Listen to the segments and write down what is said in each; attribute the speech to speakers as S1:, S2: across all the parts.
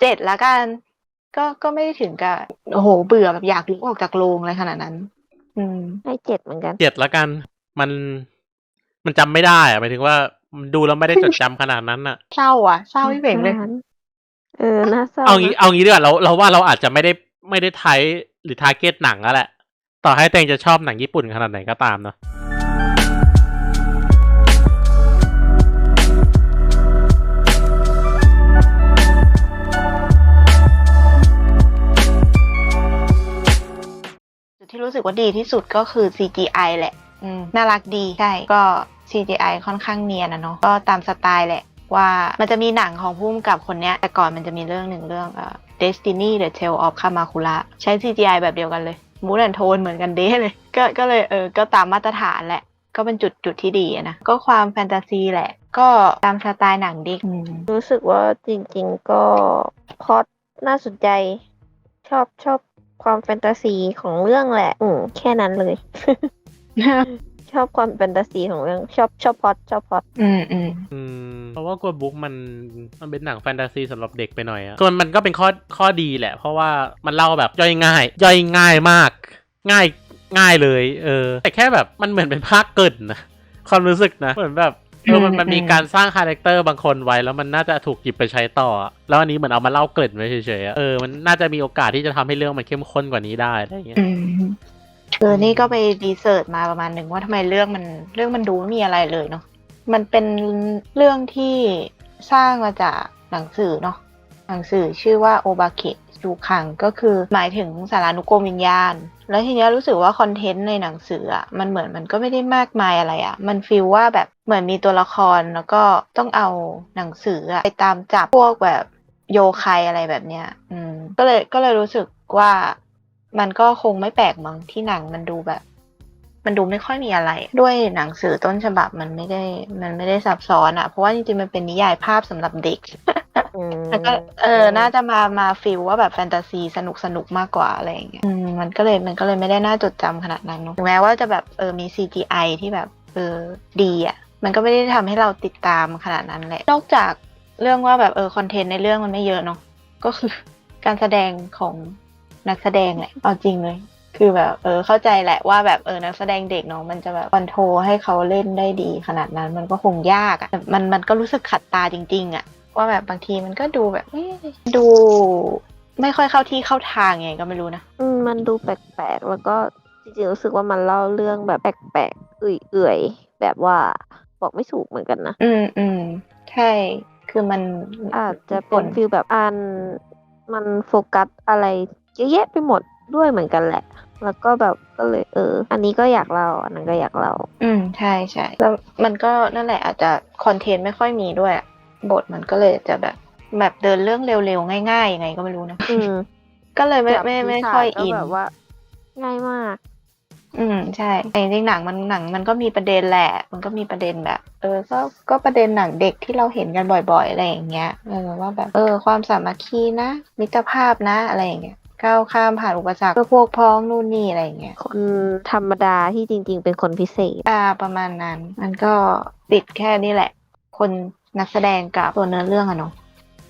S1: เจ็ดละกัน ก็ก็ไม่ได้ถึงกับโอ้โหเบื่อแบบอยากลุกออกจากโรงอะไรขนาดนั้น อืม
S2: ให้เจ็ดเหมือนกัน
S3: เจ็ดละกัน มันมันจำไม่ได้อะหมายถึงว่ามันดูแล้วไม่ได้จดจำขนาดนั้นอะ
S1: เศร้าอะเศร้าพี่เป่งเลย
S2: เออน่าเศร้า
S3: เอางี้
S2: นะ
S3: เอางี้ดีกว่าเราเราว่าเราอาจจะไม่ได้ไม่ได้ไทยหรือทาร์เก็ตหนังแล้วแหละ ต่อให้เตงจะชอบหนังญี่ปุ่นขนาดไหนก็ตามเนาะ
S1: ที่รู้สึกว่าดีที่สุดก็คือ CGI แหละอืมน่ารักดี ใช่ ก็ CGI ค่อนข้างเนียนนะเนาะ ก็ตามสไตล์แหละ ว่ามันจะมีหนังของผู้กำกับคนเนี้ย แต่ก่อนมันจะมีเรื่องหนึ่งเรื่องเอ่อ Destiny the Tale of Kamakura ใช้ CGI แบบเดียวกันเลยมูดแอนโทนเหมือนกันเด้เลย ก็ก็เลยเออ ก็ตามมาตรฐานแหละ ก็เป็นจุดจุดที่ดีอะนะ ก็ความแฟนตาซีแหละ ก็ตามสไตล์หนังดิอืม
S2: รู้สึกว่าจริงๆก็พล็อตน่าสนใจ ชอบชอบ ความแฟนตาซีของเรื่องแหละ อืมแค่นั้นเลย ชอบความแฟนตาซีของเรื่อง ชอบชอบพล็อตชอบพล็อต
S1: อืมอืม
S3: อืมเพราะว่ากัวบุ๊กมันมันเป็นหนังแฟนตาซีสำหรับเด็กไปหน่อยอะส่วนมันก็เป็นข้อข้อดีแหละ เพราะว่ามันเล่าแบบย่อยง่าย ย่อยง่ายมาก ง่ายง่ายเลย เออ แต่แค่แบบมันเหมือนเป็นภาคเกินนะความรู้สึกนะเหมือนแบบ เออมันมันมีการสร้างคาแรคเตอร์บางคนไว้แล้วมันน่าจะถูกหยิบไปใช้ต่ออะแล้วอันนี้เหมือนเอามาเล่าเกริดไว้เฉยๆอะเออมันน่าจะมีโอกาสที่จะทำให้เรื่องมันเข้มข้นกว่านี้ได้อะไรอย่างเงี้ย
S1: อืมเออนี่ก็ไปรีเสิร์ชมาประมาณหนึ่งว่าทำไมเรื่องมันเรื่องมันดูไม่มีอะไรเลยเนาะมันเป็นเรื่องที่สร้างมาจากหนังสือเนาะห นังสือชื่อว่าโอบาเกะจูคังก็คือหมายถึงสารานุกรมวิญญาณ แล้วทีเนี้ยรู้สึกว่าคอนเทนต์ในหนังสืออะมันเหมือนมันก็ไม่ได้มากมายอะไรอะ มันฟีลว่าแบบเหมือนมีตัวละครแล้วก็ต้องเอาหนังสืออะไปตามจับพวกแบบโยคายอะไรแบบเนี้ย อืม ก็เลยก็เลยรู้สึกว่ามันก็คงไม่แปลกมั้งที่หนังมันดูแบบ มันดูไม่ค่อยมีอะไร ด้วยหนังสือต้นฉบับมันไม่ได้ มันไม่ได้ซับซ้อนอะเพราะว่าจริงๆมันเป็นนิยายภาพสำหรับเด็ก แล้วก็เออน่าจะมามาฟิลว่าแบบแฟนตาซีสนุกสนุกมากกว่าอะไรอย่างเงี้ยอืมมันก็เลยมันก็เลยไม่ได้น่าจดจำขนาดนั้นเนอะถึงแม้ว่าจะแบบเออมี CGI ที่แบบเออดีอะมันก็ไม่ได้ทำให้เราติดตามขนาดนั้นแหละ นอกจากเรื่องว่าแบบเออคอนเทนต์ในเรื่องมันไม่เยอะเนาะก็คือการแสดงของนักแสดงแหละเอาจริงเลย คือแบบเออเข้าใจแหละว่าแบบเออนักแสดงเด็กเนาะมันจะแบบคอนโทรลให้เขาเล่นได้ดีขนาดนั้นมันก็คงยากอะ่ะแต่มันมันก็รู้สึกขัดตาจริง ๆอะ่ะ ว่าแบบบางทีมันก็ดูแบบเอ๊ะดูไม่ค่อยเข้าที่เข้าทางไงก็ไม่รู้นะ
S2: อืมมันดูแปลกๆ แล้วก็จริงๆรู้สึกว่ามันเล่าเรื่องแบบแปลกๆเอื่อยๆแบบว่าบอกไม่ถูกเหมือนกันนะ
S1: อืมอืมใช่ คือมัน
S2: อาจจะเป็นฟีลแบบอ่านมันโฟกัสอะไรเยอะแยะไปหมดด้วยเหมือนกันแหละ แล้วก็แบบก็เลยเออ อันนี้ก็อยากเล่าอันนั้นก็อยากเล่า
S1: อืมใช่ใช่แล้วมันก็นั่นแหละอาจจะคอนเทนต์ไม่ค่อยมีด้วยอะ บทมันก็เลยจะแบบแบบเดินเรื่องเร็วๆง่ายๆยังไงก็ไม่รู้นะ
S2: อืม
S1: ก็เลยไม่
S2: แบบ
S1: ไม่ไม่
S2: นิทาน
S1: ค่อย
S2: ก็
S1: อิน
S2: แบบว่า ง่ายมาก
S1: อืมใช่แต่จริงๆหนังมันหนัง มันก็มีประเด็นแหละ มันก็มีประเด็นแบบ เออ ก็ก็ประเด็นหนังเด็กที่เราเห็นกันบ่อยๆอะไรอย่างเงี้ยเออว่าแบบเออ ความสามัคคีนะมิตรภาพนะอะไรอย่างเงี้ยก้าวข้ามผ่านอุปสรรคเพื่อพวกพ้องนู่นนี่อะไรอย่างเงี้ย
S2: คนธรรมดาที่จริง ๆ เป็นคนพิเศษ
S1: อ่าประมาณนั้น มันก็ติดแค่นี้แหละ คน นักแสดงกับตัวเนื้อเรื่องอะเนาะ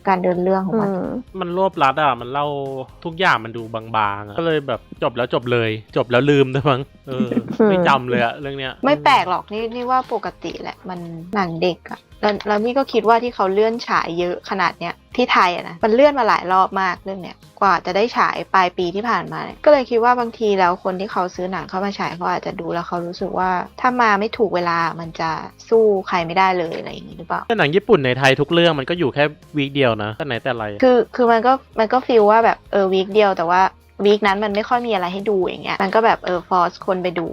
S1: การเดินเรื่องของ
S2: อื
S1: มัน
S2: ม
S3: มันรวบรัดอะ มันเล่าทุกอย่างมันดูบางๆอะก็เลยแบบจบแล้วจบเลย จบแล้วลืมด้วยมั้งเออ ไม่จำเลยอะเรื่องเนี้ย
S1: ไม่แปลกหรอกนี่นี่ว่าปกติแหละ มันหนังเด็กอะ แล้วแล้วนี่ก็คิดว่าที่เขาเลื่อนฉายเยอะขนาดเนี้ยที่ไทยอะนะมันเลื่อนมาหลายรอบมากเรื่องเนี้ยกว่าจะได้ฉายปลายปีที่ผ่านมาเนี่ยก็เลยคิดว่าบางทีแล้วคนที่เขาซื้อหนังเข้ามาฉายเขาอาจจะดูแล้วเขารู้สึกว่าถ้ามาไม่ถูกเวลามันจะสู้ใครไม่ได้เลยอะไรอย่างนี้หรือเปล่า
S3: แต่หนังญี่ปุ่นในไทยทุกเรื่องมันก็อยู่แค่วีคเดียวนะแต่ไหนแต่ไรอะ
S1: คือคือมันก็มันก็ฟีลว่าแบบเออวีคเดียวแต่ว่าวีคนั้นมันไม่ค่อยมีอะไรให้ดูอย่างเงี้ยมันก็แบบเออฟอร์สคนไปดู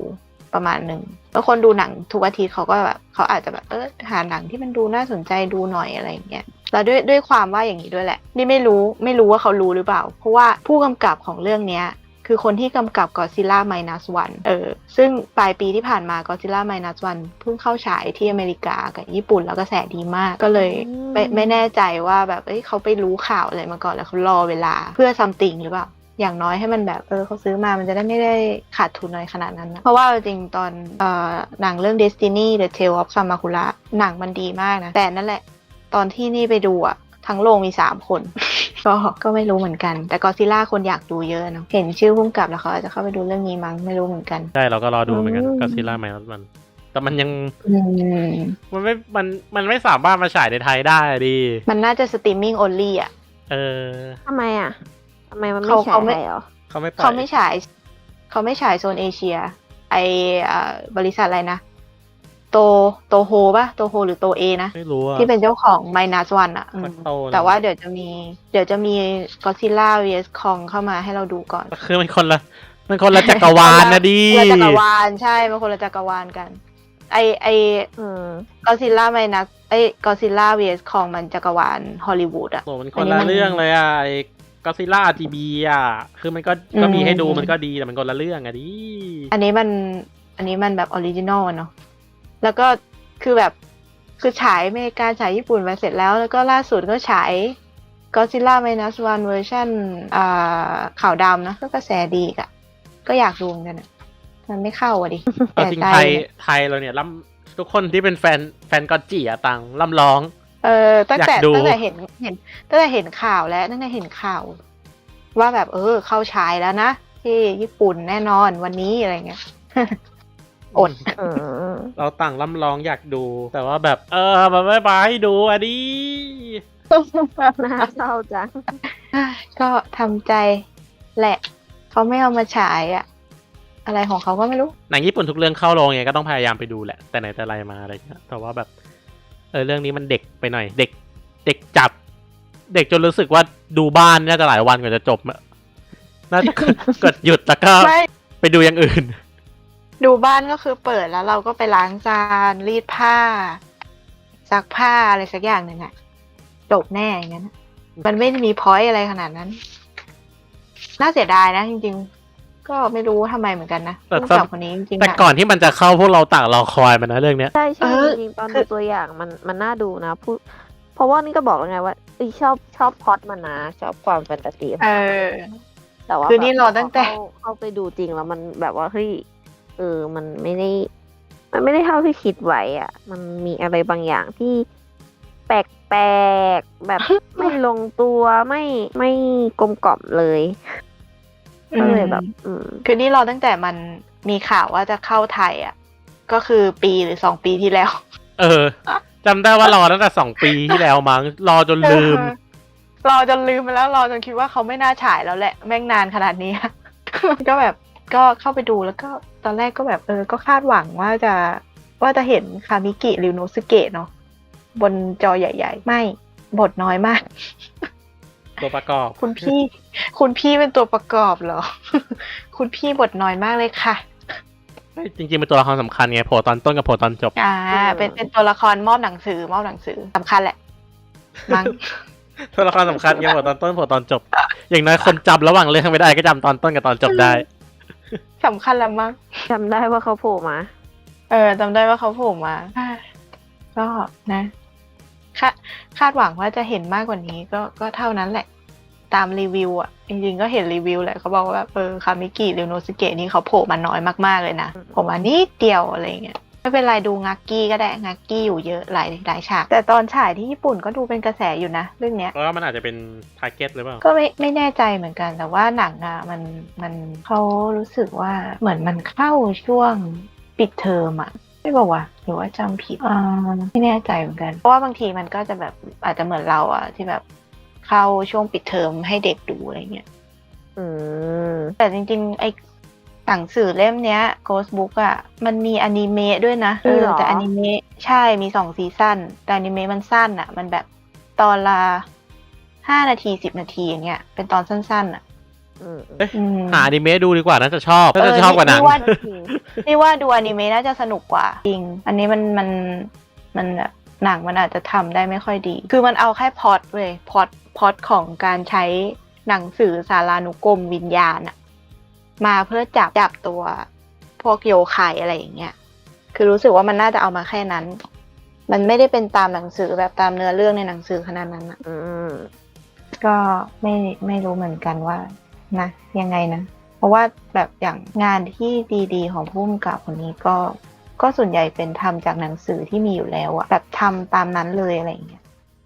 S1: ประมาณหนึ่งแล้วคนดูหนังทุกอาทิตย์เขาก็แบบเขาอาจจะแบบเออหาหนังที่มันดูน่าสนใจดูหน่อยอะไรอย่างเงี้ยแล้วด้วยด้วยความว่าอย่างนี้ด้วยแหละ นี่ไม่รู้ไม่รู้ว่าเขารู้หรือเปล่า เพราะว่าผู้กำกับของเรื่องเนี้ยคือคนที่กำกับ Godzilla Minus One เออ ซึ่งปลายปีที่ผ่านมา Godzilla Minus One เพิ่งเข้าฉายที่อเมริกากับญี่ปุ่นแล้วก็แสดีมาก ก็เลย
S2: อืม
S1: ไม่ไม่แน่ใจว่าแบบเอ้ยเขาไปรู้ข่าวอะไรมาก่อนแล้วเขารอเวลาเพื่อซัมติงหรือเปล่า อย่างน้อยให้มันแบบเออเขาซื้อมามันจะได้ไม่ได้ขาดทุนอะไรขนาดนั้นนะเพราะว่าจริงๆตอนเอ่อหนังเรื่อง Destiny The Tale of Kamakura หนังมันดีมากนะ แต่นั่นแหละ ตอนที่นี่ไปดูอะททั้งโรงมีสามคน ก็ก็ไม่รู้เหมือนกัน แต่ก็ซิล่าคนอยากดูเยอะเนาะเห็นชื่อพุ่มกับแล้วเขาอาจจะเข้าไปดูเรื่องนี้มั้งไม่รู้เหมือนกัน
S3: ใช่เราก็รอดูเหมือนกัน
S2: อืม
S3: ก็ซิล่าไมนัสมันแต่มันยัง
S1: อืม
S3: มันไม่มันมันไม่สามารถมาฉายในไทยได้อะดิ
S1: มันน่าจะสตรีมมิ่งโอลี่อะ
S3: เออ
S2: ทำไมอะ ทำไมมันไม่
S1: เขา
S2: ฉา
S1: เขา
S2: ย
S1: ไม่
S2: ไทยเหรอ
S3: เขาไม่ปล่อย
S1: เขาไม่ฉาย เขาไม่ฉายโซนเอเชีย ไออ่าบริษัทอะไรนะ โตโตโฮป่ะโตโฮหรือโตเอนะ
S3: ไม่รู้อะ
S1: ที่เป็นเจ้าของไมนัสวันอะอืม
S3: มันโตนะ
S1: แต่ว่าเดี๋ยวจะมี เดี๋ยวจะมีก็ซิล่า vs คองเข้ามาให้เราดูก่อน
S3: คือมันคนละ มันคนละจักรวาลนะดิ
S1: คนละจักรวาลใช่มันคนละจักรวาลกัน ไอไอ
S2: อืม
S1: ก็ซิล่าไมนัสไอก็ซิล่า vs คองมันจักรวาลฮอลลีวูดอะ
S3: โอ้มันค
S1: อัน
S3: น
S1: นี้
S3: ละ
S1: มัน
S3: เรื่องเลยอะไอ้ ก็ซิล่าทีบีอะ คือมันก็ก็มี
S1: อืม
S3: ให้ดูมันก็ดีแต่มันคนละเรื่องอะดิ
S1: อันนี้มันอันนี้มันแบบออริจินอลเนาะ แล้วก็คือแบบคือฉายอเมริกาฉายญี่ปุ่นไปเสร็จแล้ว แล้วก็ล่าสุดก็ฉาย Godzilla Minus One เวอร์ชันอ่าขาวดำนะก็กระแสดีอีกอะก็อยากดูเหมือนกันอะมันไม่เข้าอะดิ
S3: เอาจริงไทยไทยเราเนี่ยล่ำทุกคนที่เป็นแฟนแฟนก็จีอะตังล่ำร้อง
S1: เออตั้งแต่
S3: อยากดู
S1: ตั้งแต่เห็นเห็นตั้งแต่เห็นข่าวแล้วตั้งแต่เห็นข่าว ว่าแบบเออ เข้าฉายแล้วนะที่ญี่ปุ่นแน่นอนวันนี้อะไรเงี้ย อด
S2: อืม
S3: เราต่างล่ำร้องอยากดู แต่ว่าแบบ เออ มันไม่ไปให้ดูอะดิ
S2: น่าเศร้าจัง
S1: ก็ทำใจแหละเขาไม่เอามาฉายอะอะไรของเขาก็ไม่รู้
S3: หนังญี่ปุ่นทุกเรื่องเข้าโรงไงก็ต้องพยายามไปดูแหละ แต่ไหนแต่ไรมาอะไรเงี้ยแต่ว่าแบบ เออเรื่องนี้มันเด็กไปหน่อย เด็ก เด็กจับ เด็กจนรู้สึกว่าดูบ้านน่าจะหลายวันกว่าจะจบอะน่าจะ กดหยุดแล้วก็
S1: ไม่
S3: ไปดูอย่างอื่น
S1: ดูบ้านก็คือเปิดแล้วเราก็ไปล้างจานรีดผ้าซักผ้าอะไรสักอย่างหนึ่งอะจบแน่อย่างนั้นอะมันไม่ได้มีพอยต์อะไรขนาดนั้น น่าเสียดายนะจริงๆ ก็ไม่รู้ทำไมเหมือนกันนะ
S3: แต่
S1: ผู้กำกับคนนี้จริงๆ
S3: แต่
S1: อะ
S3: ก่อนที่มันจะเข้าพวกเราต่างรอคอยมันนะเรื่องเนี้ย
S2: ใช่ใช่
S1: เออ
S2: จริงๆตอน
S1: คื
S2: ดู
S1: อ
S2: ตัวอย่างมันมันน่าดูนะพูดเพราะว่านี่ก็บอกแล้วไงว่าเอ้ยชอบชอบพล็อตมันนะ ชอบความแฟนตาซี
S1: เออ
S2: แต่ว่า
S1: คือนี่
S2: แบบ
S1: รอตั้งแต่
S2: พเข้าเข้าไปดูจริงแล้วมันแบบว่าเฮ้ยเออมันไม่ได้ มันไม่ได้เท่าที่คิดไว้อะ มันมีอะไรบางอย่างที่แปลกๆแบบ ไม่ลงตัวไม่ไม่กลมกล่อมเลย ก็เลยแบบอืม
S1: คือนี่รอตั้งแต่มันมีข่าวว่าจะเข้าไทยอะ ก็คือปีหรือสองปีที่แล้ว
S3: เออจำได้ว่ารอตั้งแต่สองปีที่แล้วมั้งรอจนลืม
S1: รอจนลืมไปแล้วรอจนคิดว่าเขาไม่น่าฉายแล้วแหละแม่งนานขนาดนี้ก็แบบก็เข้าไปดูแล้วก็ตอนแรกก็แบบเออ ก็คาดหวังว่าจะว่าจะเห็นคามิกิริวโนสุเกะเนาะบนจอใหญ่ ๆ ไม่บทน้อยมาก
S3: ตัวประกอบ
S1: คุณพี่ คุณพี่เป็นตัวประกอบเหรอ คุณพี่บทน้อยมากเลยค่ะ
S3: จริงๆเป็นตัวละครสำคัญไงโผล่ตอนต้นกับโผล่ตอนจบ
S1: อ่า
S2: เออ
S1: เป็นเป็นตัวละครมอบหนังสือมอบหนังสือสำคัญแหละมั้ง
S3: ตัวละครสำคัญไงโผล่ตอนต้นโผล่ตอนจบ อย่างน้อยคนจำระหว่างเรื่องไม่ได้ก็จำตอนต้นกับตอนจบได้
S1: สำคัญละมั้ง
S2: จำได้ว่าเขาโผล่มา
S1: เออจำได้ว่าเขาโผล่มาก็นะ คาคาดหวังว่าจะเห็นมากกว่านี้ก็ก็เท่านั้นแหละ ตามรีวิวอะ จริงๆก็เห็นรีวิวแหละเขาบอกว่าแบบเออคามิกิริวโนสเกะนี่เขาโผล่มาน้อยมากๆเลยนะ
S2: อืม
S1: โผล่มานิดเดียวอะไรเงี้ยไม่เป็นไรดูงักกี้ก็ได้งักกี้อยู่เยอะหลายหลายฉาก แต่ตอนฉายที่ญี่ปุ่นก็ดูเป็นกระแสอยู่นะ เรื่องเนี้ย
S3: เพราะว่ามันอาจจะเป็นทาร์เก็ตหรือเปล่า
S1: ก็ไม่ไม่แน่ใจเหมือนกัน แต่ว่าหนังอะมันมันเขารู้สึกว่าเหมือนมันเข้าช่วงปิดเทอมอะ ไม่บอกว่าหรือว่าจำผิดอ่าไม่แน่ใจเหมือนกัน เพราะว่าบางทีมันก็จะแบบอาจจะเหมือนเราอะที่แบบเข้าช่วงปิดเทอมให้เด็กดูอะไรเงี้ย
S2: อืม
S1: แต่จริงๆไอหนังสือเล่มเนี้ย Ghost Book อะมันมีอนิเมะด้วยนะ
S2: จริงเหรอ
S1: แต่อนิเมะใช่มีสองซีซั่นแต่อนิเมะมันสั้นอะมันแบบตอนละห้านาทีสิบนาทีอย่างเงี้ยเป็นตอนสั้นๆอะ
S2: อืม
S1: อืม
S3: หาอนิเมะดูดีกว่าน่าจะชอบน่าจะชอบกว่าหนัง
S1: เออ
S2: จริง
S1: นี่ว่าดูอนิเมะน่าจะสนุกกว่าจริง อันนี้มันมันมันแบบหนังมันอาจจะทำได้ไม่ค่อยดี คือมันเอาแค่พล็อตเว้ยพล็อตพล็อตของการใช้หนังสือสารานุกรมวิญญาณอะมาเพื่อจับจับตัวพวกโยคายอะไรอย่างเงี้ยคือรู้สึกว่ามันน่าจะเอามาแค่นั้น มันไม่ได้เป็นตามหนังสือแบบตามเนื้อเรื่องในหนังสือขนาดนั้นอะ
S2: อืม
S1: ก็ไม่ไม่รู้เหมือนกันว่า นะยังไงนะ เพราะว่าแบบอย่างงานที่ดีๆ ของผู้กำกับคนนี้ก็ก็ส่วนใหญ่เป็นทำจากหนังสือที่มีอยู่แล้วอะแบบทำตามนั้นเลยอะไรอย่างเงี้ย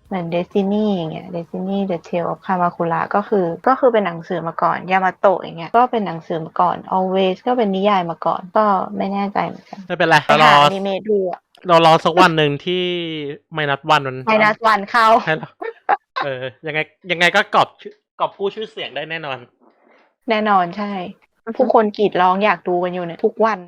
S1: เหมือนเดซินี่อย่างเงี้ยเดซินี่ The Tale of Kamakura ก็คือก็คือเป็นหนังสือมาก่อนยามาโตะอย่างเงี้ยก็เป็นหนังสือมาก่อน Always ก็เป็นนิยายมาก่อนก็ไม่แน่ใจเหมือนกัน
S3: ไม่เป็นไร
S1: ไป
S3: เราร
S1: หา
S3: อ
S1: อนิเมะดูอะ
S3: เรารอสักวันหนึ่งที่ไม่นัดวันมัน
S1: ไมนัสวันเข้า
S3: ให้เราเออยังไงยังไงก็กอบชื่อกอบกู้ชื่อเสียงได้แน่นอน
S1: แน่นอนใช่ ผู้คนกรีดร้องอยากดูกันอยู่เนี่ยทุกวัน